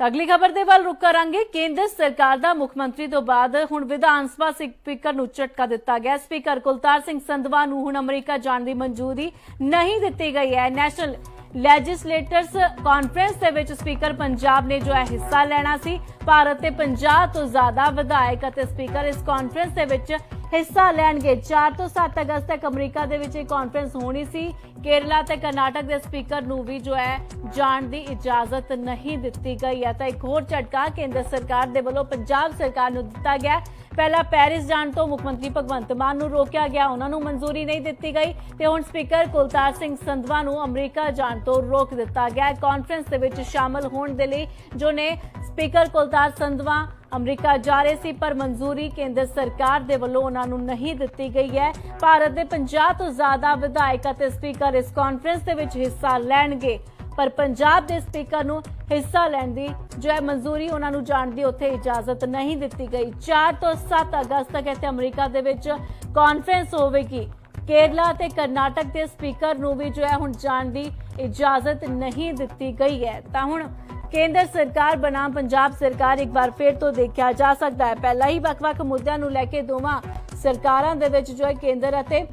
ਤਾਂ ਅਗਲੀ ਖਬਰ ਦੇ ਵੱਲ ਰੁਕ ਕਰਾਂਗੇ। ਕੇਂਦਰ ਸਰਕਾਰ ਦਾ ਮੁੱਖ ਮੰਤਰੀ ਤੋਂ ਬਾਅਦ ਹੁਣ ਵਿਧਾਨ ਸਭਾ ਸਪੀਕਰ ਨੂੰ ਝਟਕਾ ਦਿੱਤਾ ਗਿਆ। ਸਪੀਕਰ ਕੁਲਤਾਰ ਸਿੰਘ ਸੰਧਵਾ ਨੂੰ ਹੁਣ ਅਮਰੀਕਾ ਜਾਣ ਦੀ ਮਨਜ਼ੂਰੀ ਨਹੀਂ ਦਿੱਤੀ ਗਈ ਹੈ। ਨੈਸ਼ਨਲ ਲੈਜਿਸਲੇਟਰਸ ਕਾਨਫਰੰਸ ਦੇ ਵਿੱਚ ਸਪੀਕਰ ਪੰਜਾਬ ਨੇ ਜੋ ਹੈ ਹਿੱਸਾ ਲੈਣਾ ਸੀ, ਭਾਰਤ ਦੇ 50 ਤੋਂ ਜ਼ਿਆਦਾ ਵਿਧਾਇਕ ਅਤੇ ਸਪੀਕਰ ਇਸ ਕਾਨਫਰੰਸ ਦੇ ਵਿੱਚ ਹਿੱਸਾ ਲੈਣਗੇ। 4 ਤੋਂ 7 ਅਗਸਤ ਤੱਕ ਅਮਰੀਕਾ ਦੇ ਵਿੱਚ ਇਹ ਕਾਨਫਰੰਸ ਹੋਣੀ ਸੀ। ਕੇਰਲਾ ਤੇ ਕਰਨਾਟਕ ਦੇ ਸਪੀਕਰ ਨੂੰ ਵੀ ਜੋ ਹੈ ਜਾਣ ਦੀ ਇਜਾਜ਼ਤ ਨਹੀਂ ਦਿੱਤੀ ਗਈ ਹੈ। ਤਾਂ ਇੱਕ ਹੋਰ ਝਟਕਾ ਕੇਂਦਰ ਸਰਕਾਰ ਦੇ ਵੱਲੋਂ ਪੰਜਾਬ ਸਰਕਾਰ ਨੂੰ ਦਿੱਤਾ ਗਿਆ। ਪਹਿਲਾਂ ਪੈਰਿਸ ਜਾਣ ਤੋਂ ਮੁੱਖ ਮੰਤਰੀ ਭਗਵੰਤ ਮਾਨ ਨੂੰ ਰੋਕਿਆ ਗਿਆ, ਉਹਨਾਂ ਨੂੰ ਮਨਜ਼ੂਰੀ ਨਹੀਂ ਦਿੱਤੀ ਗਈ ਤੇ ਹੁਣ ਸਪੀਕਰ ਕੁਲਤਾਰ ਸਿੰਘ ਸੰਧਵਾ ਨੂੰ ਅਮਰੀਕਾ ਜਾਣ ਤੋਂ ਰੋਕ ਦਿੱਤਾ ਗਿਆ। ਕਾਨਫਰੰਸ ਦੇ ਵਿੱਚ ਸ਼ਾਮਲ ਹੋਣ ਦੇ ਲਈ ਜੋ ਨੇ ਸਪੀਕਰ ਕੁਲਤਾਰ ਸੰਧਵਾ ਅਮਰੀਕਾ ਜਾ ਰਹੇ ਸੀ, ਪਰ ਮਨਜ਼ੂਰੀ ਕੇਂਦਰ ਸਰਕਾਰ ਦੇ ਵੱਲੋਂ ਉਹਨਾਂ ਨੂੰ ਨਹੀਂ ਦਿੱਤੀ ਗਈ ਹੈ। ਭਾਰਤ ਦੇ 50 ਤੋਂ ਜ਼ਿਆਦਾ ਵਿਧਾਇਕ ਅਤੇ ਸਪੀਕਰ ਇਸ ਕਾਨਫਰੰਸ ਦੇ ਵਿੱਚ ਹਿੱਸਾ ਲੈਣਗੇ। ਪਰ ਪੰਜਾਬ ਦੇ ਸਪੀਕਰ ਨੂੰ ਹਿੱਸਾ ਲੈਣ ਦੀ ਜੋ ਹੈ ਮਨਜ਼ੂਰੀ ਉਹਨਾਂ ਨੂੰ ਜਾਣ ਦੀ ਉੱਥੇ ਇਜਾਜ਼ਤ ਨਹੀਂ ਦਿੱਤੀ ਗਈ। 4 ਤੋਂ 7 ਅਗਸਤ ਤੱਕ ਇੱਥੇ ਅਮਰੀਕਾ ਦੇ ਵਿੱਚ ਕਾਨਫਰੰਸ ਹੋਵੇਗੀ। ਕੇਰਲਾ ਤੇ ਕਰਨਾਟਕ ਦੇ ਸਪੀਕਰ ਨੂੰ ਵੀ ਜੋ ਹੈ ਹੁਣ ਜਾਣ ਦੀ ਇਜਾਜ਼ਤ ਨਹੀਂ ਦਿੱਤੀ ਗਈ ਹੈ। ਤਾਂ ਹੁਣ ਕੇਂਦਰ ਸਰਕਾਰ ਬਨਾਮ ਪੰਜਾਬ ਸਰਕਾਰ ਇੱਕ ਵਾਰ ਫਿਰ ਤੋਂ ਦੇਖਿਆ ਜਾ ਸਕਦਾ ਹੈ। ਪਹਿਲਾਂ ਹੀ ਵੱਖ-ਵੱਖ ਮੁੱਦਿਆਂ ਨੂੰ ਲੈ ਕੇ ਦੋਵਾਂ ਸਰਕਾਰਾਂ ਦੇ ਵਿੱਚ ਜੋ ਹੈ ਕੇਂਦਰ ਅਤੇ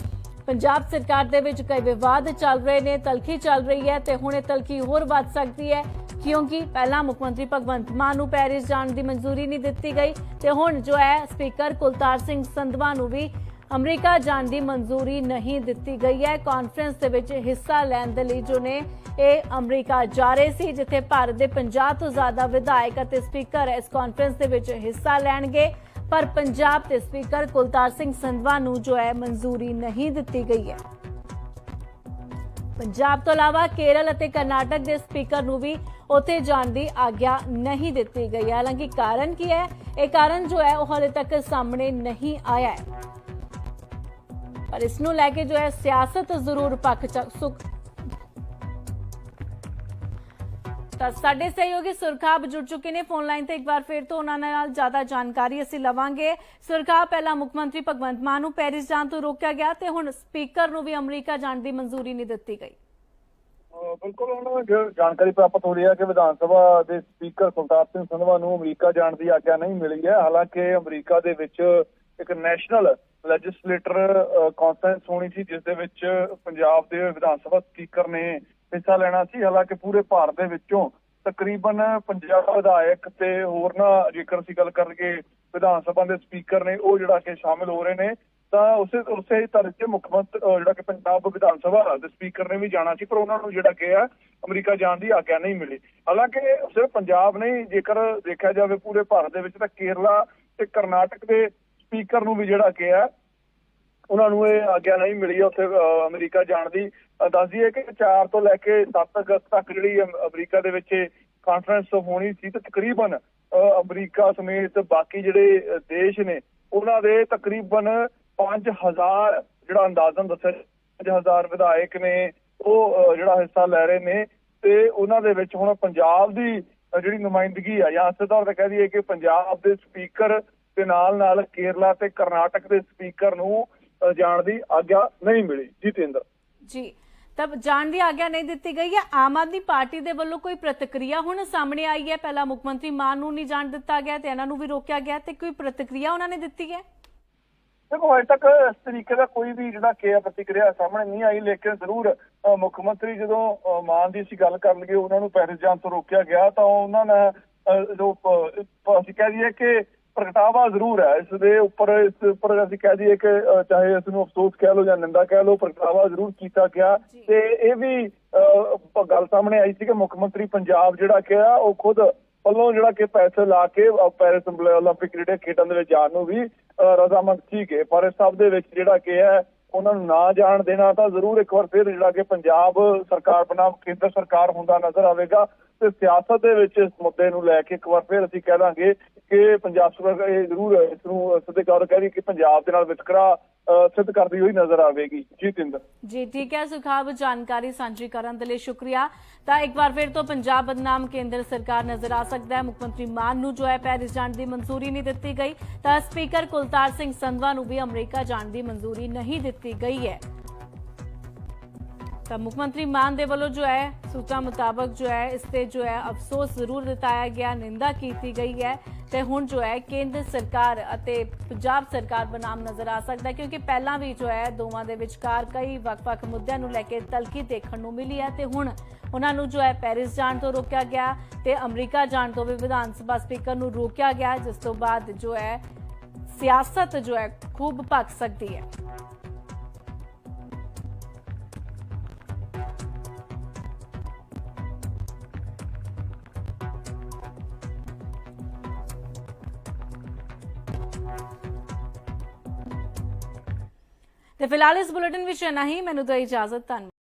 ਪੰਜਾਬ ਸਰਕਾਰ ਦੇ ਵਿੱਚ ਕਈ ਵਿਵਾਦ ਚੱਲ ਰਹੇ ਨੇ, ਤਲਖੀ ਚੱਲ ਰਹੀ ਹੈ ਤੇ ਹੁਣ ਇਹ ਤਲਖੀ ਹੋਰ ਵੱਧ ਸਕਦੀ ਹੈ ਕਿਉਂਕਿ ਪਹਿਲਾਂ ਮੁੱਖ ਮੰਤਰੀ ਭਗਵੰਤ ਮਾਨ ਨੂੰ ਪੈਰਿਸ ਜਾਣ ਦੀ ਮਨਜ਼ੂਰੀ ਨਹੀਂ ਦਿੱਤੀ ਗਈ ਤੇ ਹੁਣ ਜੋ ਹੈ ਸਪੀਕਰ ਕੁਲਤਾਰ ਸਿੰਘ ਸੰਧਵਾ ਨੂੰ ਵੀ ਅਮਰੀਕਾ ਜਾਣ ਦੀ ਮਨਜ਼ੂਰੀ ਨਹੀਂ ਦਿੱਤੀ ਗਈ ਹੈ। ਕਾਨਫਰੰਸ ਦੇ ਵਿੱਚ ਹਿੱਸਾ ਲੈਣ ਦੇ ਲਈ ਜੋ ਨੇ ਇਹ ਅਮਰੀਕਾ ਜਾ ਰਹੇ ਸੀ, ਜਿੱਥੇ ਭਾਰਤ ਦੇ 50 ਤੋਂ ਜ਼ਿਆਦਾ ਵਿਧਾਇਕ ਅਤੇ ਸਪੀਕਰ ਇਸ ਕਾਨਫਰੰਸ ਦੇ ਵਿੱਚ ਹਿੱਸਾ ਲੈਣਗੇ। ਪਰ ਪੰਜਾਬ ਦੇ ਸਪੀਕਰ ਕੁਲਤਾਰ ਸਿੰਘ ਸੰਧਵਾ ਨੂੰ ਜੋ ਹੈ ਮਨਜ਼ੂਰੀ ਨਹੀਂ ਦਿੱਤੀ ਗਈ ਹੈ। ਪੰਜਾਬ ਤੋਂ ਇਲਾਵਾ ਕੇਰਲ ਅਤੇ ਕਰਨਾਟਕ ਦੇ ਸਪੀਕਰ ਨੂੰ ਵੀ ਉੱਥੇ ਜਾਣ ਦੀ ਆਗਿਆ ਨਹੀਂ ਦਿੱਤੀ ਗਈ। ਹਾਲਾਂਕਿ ਕਾਰਨ ਕੀ ਹੈ? ਇਹ ਕਾਰਨ ਜੋ ਹੈ ਉਹ ਹਾਲੇ ਤੱਕ ਸਾਹਮਣੇ ਨਹੀਂ ਆਇਆ ਹੈ। ਪਰ ਇਸ ਨੂੰ ਲੈ ਕੇ ਜੋ ਹੈ ਸਿਆਸਤ ਜ਼ਰੂਰ ਪੱਖ ਸੁਖ ਤਾਂ ਸਾਡੇ ਸਹਿਯੋਗੀ ਸੁਰਖਾਬ ਜੁੜ ਚੁੱਕੇ ਨੇ ਫੋਨ ਲਾਈਨ ਤੇ ਇੱਕ ਵਾਰ ਫਿਰ ਤੋਂ ਉਹਨਾਂ ਨਾਲ ਜ਼ਿਆਦਾ ਜਾਣਕਾਰੀ ਅਸੀਂ ਲਵਾਂਗੇ। ਸੁਰਖਾਬ, ਪਹਿਲਾਂ ਮੁੱਖ ਮੰਤਰੀ ਭਗਵੰਤ ਮਾਨ ਨੂੰ ਪੈਰਿਸ ਜਾਣ ਤੋਂ ਰੋਕਿਆ ਗਿਆ ਤੇ ਹੁਣ ਸਪੀਕਰ ਨੂੰ ਵੀ ਅਮਰੀਕਾ ਜਾਣ ਦੀ ਮਨਜ਼ੂਰੀ ਨਹੀਂ ਦਿੱਤੀ ਗਈ। ਬਿਲਕੁਲ ਹੁਣ ਜਾਣਕਾਰੀ ਪ੍ਰਾਪਤ ਹੋ ਰਹੀ ਹੈ ਕਿ ਵਿਧਾਨ ਸਭਾ ਦੇ ਸਪੀਕਰ ਕੁਲਤਾਰ ਸਿੰਘ ਸੰਧਵਾ ਨੂੰ ਅਮਰੀਕਾ ਜਾਣ ਦੀ ਆਗਿਆ ਨਹੀਂ ਮਿਲੀ ਹੈ। ਹਾਲਾਂਕਿ ਅਮਰੀਕਾ ਦੇ ਵਿੱਚ ਇੱਕ ਨੈਸ਼ਨਲ ਲੈਜਿਸਲੇਟਰ ਕਾਨਫਰੰਸ ਹੋਣੀ ਸੀ, ਜਿਸ ਦੇ ਵਿੱਚ ਪੰਜਾਬ ਦੇ ਵਿਧਾਨ ਸਭਾ ਸਪੀਕਰ ਨੇ ਹਿੱਸਾ ਲੈਣਾ ਸੀ। ਹਾਲਾਂਕਿ ਪੂਰੇ ਭਾਰਤ ਦੇ ਵਿੱਚੋਂ ਤਕਰੀਬਨ 50 ਵਿਧਾਇਕ ਤੇ ਹੋਰ ਨਾ ਜੇਕਰ ਅਸੀਂ ਗੱਲ ਕਰੀਏ ਵਿਧਾਨ ਸਭਾ ਦੇ ਸਪੀਕਰ ਨੇ, ਉਹ ਜਿਹੜਾ ਕਿ ਸ਼ਾਮਿਲ ਹੋ ਰਹੇ ਨੇ, ਤਾਂ ਉਸੇ ਉਸੇ ਤਰ੍ਹਾਂ ਦੇ ਮੁੱਖ ਮੰਤਰੀ ਜਿਹੜਾ ਕਿ ਪੰਜਾਬ ਵਿਧਾਨ ਸਭਾ ਦੇ ਸਪੀਕਰ ਨੇ ਵੀ ਜਾਣਾ ਸੀ, ਪਰ ਉਹਨਾਂ ਨੂੰ ਜਿਹੜਾ ਕਿ ਹੈ ਅਮਰੀਕਾ ਜਾਣ ਦੀ ਆਗਿਆ ਨਹੀਂ ਮਿਲੀ। ਹਾਲਾਂਕਿ ਸਿਰਫ ਪੰਜਾਬ ਨਹੀਂ ਜੇਕਰ ਦੇਖਿਆ ਜਾਵੇ ਪੂਰੇ ਭਾਰਤ ਦੇ ਵਿੱਚ ਤਾਂ ਕੇਰਲਾ ਤੇ ਕਰਨਾਟਕ ਦੇ ਸਪੀਕਰ ਨੂੰ ਵੀ ਜਿਹੜਾ ਕਿਹਾ ਉਹਨਾਂ ਨੂੰ ਇਹ ਆਗਿਆ ਨਹੀਂ ਮਿਲੀ ਉੱਥੇ ਅਮਰੀਕਾ ਜਾਣ ਦੀ। ਅਹ, ਦੱਸ ਦਈਏ ਕਿ 4 ਤੋਂ ਲੈ ਕੇ 7 ਅਗਸਤ ਤੱਕ ਜਿਹੜੀ ਅਮਰੀਕਾ ਦੇ ਵਿੱਚ ਕਾਨਫਰੰਸ ਹੋਣੀ ਸੀ ਤੇ ਤਕਰੀਬਨ ਅਮਰੀਕਾ ਸਮੇਤ ਬਾਕੀ ਜਿਹੜੇ ਦੇਸ਼ ਨੇ ਉਹਨਾਂ ਦੇ ਤਕਰੀਬਨ 5000 ਜਿਹੜਾ ਅੰਦਾਜ਼ਨ ਦੱਸਿਆ 5000 ਵਿਧਾਇਕ ਨੇ ਉਹ ਜਿਹੜਾ ਹਿੱਸਾ ਲੈ ਰਹੇ ਨੇ। ਤੇ ਉਹਨਾਂ ਦੇ ਵਿੱਚ ਹੁਣ ਪੰਜਾਬ ਦੀ ਜਿਹੜੀ ਨੁਮਾਇੰਦਗੀ ਆ ਜਾਂ ਸਿੱਧਾ ਤੌਰ ਤੇ ਕਹਿ ਦਈਏ ਕਿ ਪੰਜਾਬ ਦੇ ਸਪੀਕਰ ਤੇ ਨਾਲ ਨਾਲ ਕੇਰਲਾ ਤੇ ਕਰਨਾਟਕ ਦੇ ਸਪੀਕਰ ਨੂੰ ਜਾਣ ਦੀ ਆਗਿਆ ਨਹੀਂ ਮਿਲੀ। ਜੀਤੇਂਦਰ। ਜੀ ਤਬ ਜਾਣ ਦੀ ਆਗਿਆ ਨਹੀਂ ਦਿੱਤੀ ਗਈ ਹੈ। ਆਮ ਆਦਮੀ ਪਾਰਟੀ ਦੇ ਵੱਲੋਂ ਕੋਈ ਪ੍ਰਤੀਕਿਰਿਆ ਹੁਣ ਸਾਹਮਣੇ ਆਈ ਹੈ। ਪਹਿਲਾਂ ਮੁੱਖ ਮੰਤਰੀ ਮਾਨ ਨੂੰ ਨਹੀਂ ਜਾਣ ਦਿੱਤਾ ਗਿਆ ਤੇ ਇਹਨਾਂ ਨੂੰ ਵੀ ਰੋਕਿਆ ਗਿਆ ਤੇ ਕੋਈ ਪ੍ਰਤੀਕਿਰਿਆ ਉਹਨਾਂ ਨੇ ਦਿੱਤੀ ਹੈ? ਦੇਖੋ ਅਜੇ ਤੱਕ ਇਸ ਤਰੀਕੇ ਦਾ ਕੋਈ ਵੀ ਜਿਹੜਾ ਕਿ ਪ੍ਰਤੀਕਿਰਿਆ ਸਾਹਮਣੇ ਨਹੀਂ ਆਈ ਲੇਕਿਨ ਜ਼ਰੂਰ ਮੁੱਖ ਮੰਤਰੀ ਜਦੋਂ ਮਾਨ ਦੀ ਅਸੀਂ ਗੱਲ ਕਰਨ ਲੱਗੇ ਉਹਨਾਂ ਨੂੰ ਪੈਰਿਸ ਜਾਣ ਤੋਂ ਰੋਕਿਆ ਗਿਆ ਤਾਂ ਉਹਨਾਂ ਨੇ ਜੋ ਅਸੀਂ ਕਹਿ ਦਈਏ ਕਿ ਪ੍ਰਗਟਾਵਾ ਜ਼ਰੂਰ ਹੈ ਇਸ ਦੇ ਉੱਪਰ ਇਸ ਉੱਪਰ ਅਸੀਂ ਕਹਿ ਦਈਏ ਕਿ ਅਹ, ਚਾਹੇ ਇਸ ਨੂੰ ਅਫਸੋਸ ਕਹਿ ਲਓ ਜਾਂ ਨਿੰਦਾ ਕਹਿ ਲਓ ਪ੍ਰਗਟਾਵਾ ਜ਼ਰੂਰ ਕੀਤਾ ਗਿਆ ਜੀ। ਤੇ ਇਹ ਵੀ ਅਹ, ਪ- ਗੱਲ ਸਾਹਮਣੇ ਆਈ ਸੀ ਕਿ ਮੁੱਖ ਮੰਤਰੀ ਪੰਜਾਬ ਜਿਹੜਾ ਕਿ ਆ ਉਹ ਖੁਦ ਵੱਲੋਂ ਜਿਹੜਾ ਕਿ ਪੈਸੇ ਲਾ ਕੇ ਅਹ, ਪੈਰਿਸ 올림픽 ਜਿਹੜੇ ਖੇਡਾਂ ਦੇ ਵਿੱਚ ਜਾਣ ਨੂੰ ਵੀ ਅਹ, ਰਜ਼ਾਮੰਦ ਸੀਗੇ ਪਰ ਇਸ ਸਭ ਦੇ ਵਿੱਚ ਜਿਹੜਾ ਕਿ ਹੈ ਉਹਨਾਂ ਨੂੰ ਨਾ ਜਾਣ ਦੇਣਾ ਤਾਂ ਜ਼ਰੂਰ ਇੱਕ ਵਾਰ ਫਿਰ ਜਿਹੜਾ ਕਿ ਪੰਜਾਬ ਸਰਕਾਰ ਬਨਾਮ ਕੇਂਦਰ ਸਰਕਾਰ ਹੁੰਦਾ ਨਜ਼ਰ ਆਵੇਗਾ ਤੇ ਸਿਆਸਤ ਦੇ ਵਿੱਚ ਇਸ ਮੁੱਦੇ ਨੂੰ ਲੈ ਕੇ ਇੱਕ ਵਾਰ ਫਿਰ ਅਸੀਂ ਕਹਿ ਦਾਂਗੇ ਕਿ ਪੰਜਾਬ ਸਰਕਾਰ ਇਹ ਜ਼ਰੂਰ ਇਸ ਨੂੰ ਸਿੱਧੇ ਤੌਰ ਕਹੀ ਕਿ ਪੰਜਾਬ ਦੇ ਨਾਲ ਵਿਤਕਰਾ ਸਿੱਧ ਕਰਦੀ ਹੋਈ ਨਜ਼ਰ ਆਵੇਗੀ। ਜੀਤਿੰਦਰ ਜੀ, ਠੀਕ ਹੈ ਸੁਖਾਬ ਜਾਣਕਾਰੀ ਸਾਂਝੀ ਕਰਨ ਦੇ ਲਈ ਸ਼ੁਕਰੀਆ। ਤਾਂ ਇੱਕ ਵਾਰ ਫਿਰ ਤੋਂ ਪੰਜਾਬ ਬਦਨਾਮ ਕੇਂਦਰ ਸਰਕਾਰ ਨਜ਼ਰ ਆ ਸਕਦਾ ਹੈ। ਮੁੱਖ ਮੰਤਰੀ ਮਾਨ ਨੂੰ ਜੋ ਹੈ ਪੈਰਿਸ ਜਾਣ ਦੀ ਮਨਜ਼ੂਰੀ ਨਹੀਂ ਦਿੱਤੀ ਗਈ। ਤਾਂ ਸਪੀਕਰ ਕੁਲਤਾਰ ਸਿੰਘ ਸੰਧਵਾ ਨੂੰ ਵੀ ਅਮਰੀਕਾ ਜਾਣ ਦੀ ਮਨਜ਼ੂਰੀ ਨਹੀਂ ਦਿੱਤੀ ਗਈ ਹੈ। ਤਾਂ ਮੁੱਖ ਮੰਤਰੀ ਮਾਨ ਦੇ ਵੱਲੋਂ ਜੋ ਹੈ, ਸੂਚਨਾ ਮੁਤਾਬਕ ਜੋ ਹੈ, ਇਸ ਤੇ ਜੋ ਹੈ ਅਫਸੋਸ ਜ਼ਰੂਰ ਜਤਾਇਆ ਗਿਆ, ਨਿੰਦਾ ਕੀਤੀ ਗਈ ਹੈ ਤੇ ਹੁਣ ਜੋ ਹੈ ਕੇਂਦਰ ਸਰਕਾਰ ਅਤੇ ਪੰਜਾਬ ਸਰਕਾਰ ਬਨਾਮ ਨਜ਼ਰ ਆ ਸਕਦਾ ਕਿਉਂਕਿ ਪਹਿਲਾਂ ਵੀ ਜੋ ਹੈ ਦੋਵਾਂ ਦੇ ਵਿਚਕਾਰ ਕਈ ਵੱਖ-ਵੱਖ ਮੁੱਦਿਆਂ ਨੂੰ ਲੈ ਕੇ ਤਲਖੀ ਦੇਖਣ ਨੂੰ ਮਿਲੀ ਹੈ ਤੇ ਹੁਣ ਉਹਨਾਂ ਨੂੰ ਜੋ ਹੈ ਪੈਰਿਸ ਜਾਣ ਤੋਂ ਰੋਕਿਆ ਗਿਆ ਤੇ ਅਮਰੀਕਾ ਜਾਣ ਤੋਂ ਵੀ ਵਿਧਾਨ ਸਭਾ ਸਪੀਕਰ ਨੂੰ ਰੋਕਿਆ ਗਿਆ, ਜਿਸ ਤੋਂ ਬਾਅਦ ਜੋ ਹੈ ਸਿਆਸਤ ਜੋ ਹੈ ਖੂਬ ਭਖ ਸਕਦੀ ਹੈ। ਤੇ ਫਿਲਹਾਲ ਇਸ ਬੁਲੇਟਿਨ ਵਿੱਚ ਇੰਨਾ ਹੀ ਮੈਨੂੰ ਦੋ ਇਜਾਜ਼ਤ ਧੰਨਵਾਦ